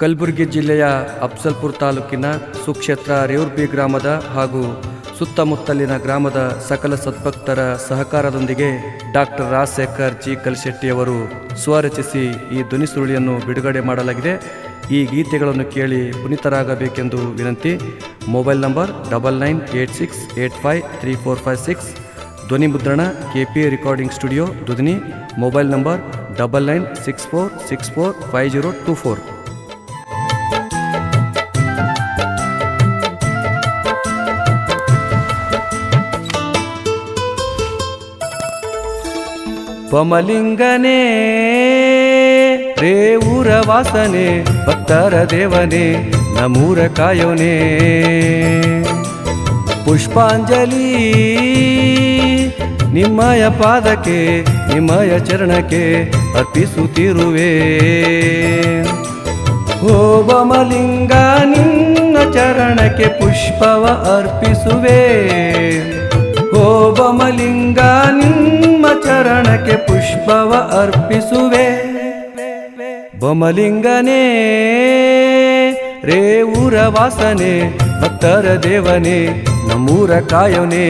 ಕಲಬುರಗಿ ಜಿಲ್ಲೆಯ ಅಫ್ಸಲ್ಪುರ್ ತಾಲೂಕಿನ ಸುಕ್ಷೇತ್ರ ರೇವರ್ಬಿ ಗ್ರಾಮದ ಹಾಗೂ ಸುತ್ತಮುತ್ತಲಿನ ಗ್ರಾಮದ ಸಕಲ ಸದ್ಭಕ್ತರ ಸಹಕಾರದೊಂದಿಗೆ ಡಾಕ್ಟರ್ ರಾಜಶೇಖರ್ ಜಿ ಕಲ್ಶೆಟ್ಟಿಯವರು ಸ್ವರಚಿಸಿ ಈ ಧ್ವನಿ ಸುರುಳಿಯನ್ನು ಬಿಡುಗಡೆ ಮಾಡಲಾಗಿದೆ. ಈ ಗೀತೆಗಳನ್ನು ಕೇಳಿ ಪುನೀತರಾಗಬೇಕೆಂದು ವಿನಂತಿ. Mobile number double nine eight six eight five three four five six. ಧ್ವನಿ ಮುದ್ರಣ ಕೆ ಪಿ ರೆಕಾರ್ಡಿಂಗ್ ಸ್ಟುಡಿಯೋ ಧ್ವನಿ mobile number double nine six four six four five zero two four. ಪಮಲಿಂಗನೇ ರೇವೂರ ವಾಸನೆ, ಭಕ್ತರ ದೇವನೇ ನಮೂರ ಕಾಯೋನೇ. ಪುಷ್ಪಾಂಜಲಿ, ನಿಮ್ಮಯ ಪಾದಕ್ಕೆ, ನಿಮ್ಮಯ ಚರಣಕ್ಕೆ ಅರ್ಪಿಸುತ್ತಿರುವೆ. ಓ ಬಮಲಿಂಗ, ನಿನ್ನ ಚರಣಕ್ಕೆ ಪುಷ್ಪವ ಅರ್ಪಿಸುವೆ. ಓ ಬಮಲಿಂಗ ನಿಮ್ಮ ಚರಣಕ್ಕೆ ಪುಷ್ಪವ ಅರ್ಪಿಸುವೆ. ಬಮಲಿಂಗನೇ ರೇವೂರ ವಾಸನೆ ಭಕ್ತರ ದೇವನೇ ನಮ್ಮೂರ ಕಾಯೋನೇ.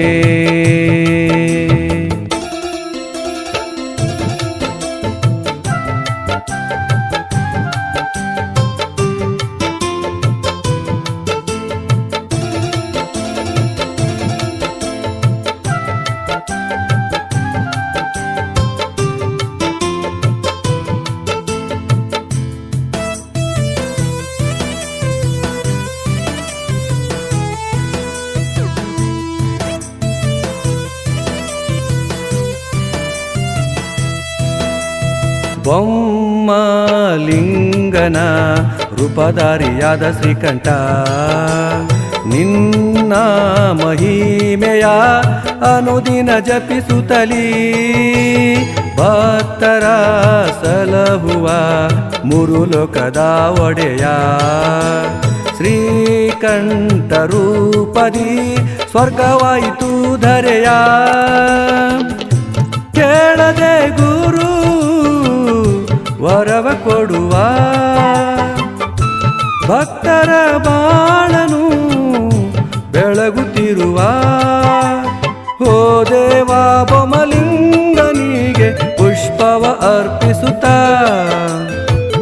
ಬೊಮ್ಮಲಿಂಗನ ರೂಪಧಾರಿಯಾದ ಶ್ರೀಕಂಠ. ನಿನ್ನ ಮಹಿಮೆಯ ಅನುದಿನ ಜಪಿಸುತ್ತಲೀ, ಭಕ್ತರ ಸಲಹುವ ಮೂರು ಲೋಕದ ಒಡೆಯ. ಶ್ರೀಕಂಠ ರೂಪದಿ ಸ್ವರ್ಗವಾಯಿತು ಧರೆಯ. ಕೇಳದೆ ಗುರು ವರವ ಕೊಡುವ ಭಕ್ತರ ಬಾಳನು ಬೆಳಗುತ್ತಿರುವ. ಹೋ ದೇವ ಬೊಮಲಿಂಗನಿಗೆ ಪುಷ್ಪವ ಅರ್ಪಿಸುತ್ತ.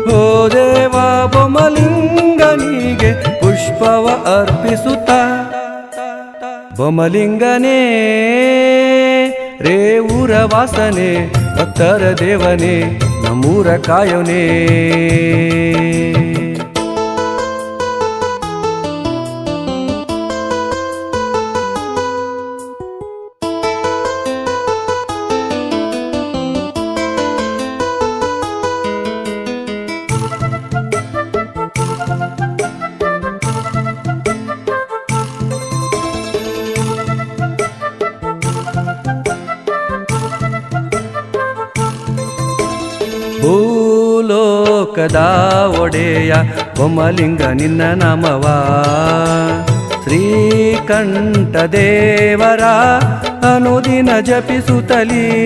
ಹೋ ದೇವ ಬೊಮಲಿಂಗನಿಗೆ ಪುಷ್ಪವ ಅರ್ಪಿಸುತ್ತ. ಬೊಮಲಿಂಗನೇ ಊರ ವಾಸನೆ ಭಕ್ತರ ದೇವನೇ ನಮ್ಮೂರ ಕಾಯೋನೇ ಭೂಲೋಕದ ಒಡೆಯ ಬೊಮ್ಮಲಿಂಗ ನಿನ್ನ ನಮವ. ಶ್ರೀಕಂಠ ದೇವರ ಅನುದಿನ ಜಪಿಸುತ್ತಲೀ.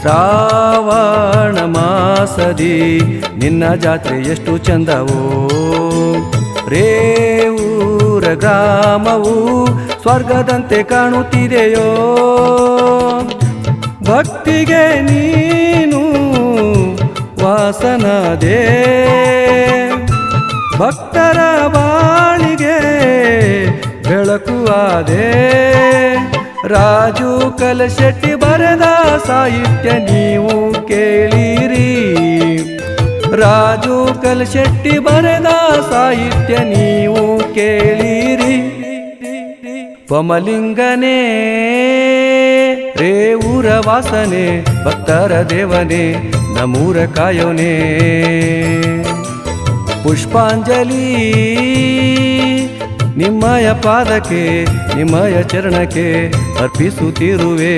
ಶ್ರಾವಣ ಮಾಸದಿ ನಿನ್ನ ಜಾತ್ರೆ ಎಷ್ಟು ಚಂದವೋ. ರೇವೂರ ಗ್ರಾಮವು ಸ್ವರ್ಗದಂತೆ ಕಾಣುತ್ತಿದೆಯೋ. ಭಕ್ತಿಗೆ ನೀನು ವಾಸನದೇ ಭಕ್ತರ ಬಾಳಿಗೆ ಬೆಳಕುವಾದೆ ರಾಜು ಕಲಶೆಟ್ಟಿ ಬರೆದ ಸಾಹಿತ್ಯ ನೀವು ಕೇಳಿರಿ. ರಾಜು ಕಲಶೆಟ್ಟಿ ಬರೆದ ಸಾಹಿತ್ಯ ನೀವು ಕೇಳಿರಿ. ಪಮಲಿಂಗನೇ ಊರ ವಾಸನೆ ಭಕ್ತರ ದೇವನೇ ನಮೂರ ಕಾಯೋನೇ. ಪುಷ್ಪಾಂಜಲಿ ನಿಮ್ಮಯ ಪಾದಕ್ಕೆ ನಿಮ್ಮಯ ಚರಣಕ್ಕೆ ಅರ್ಪಿಸುತ್ತಿರುವೆ.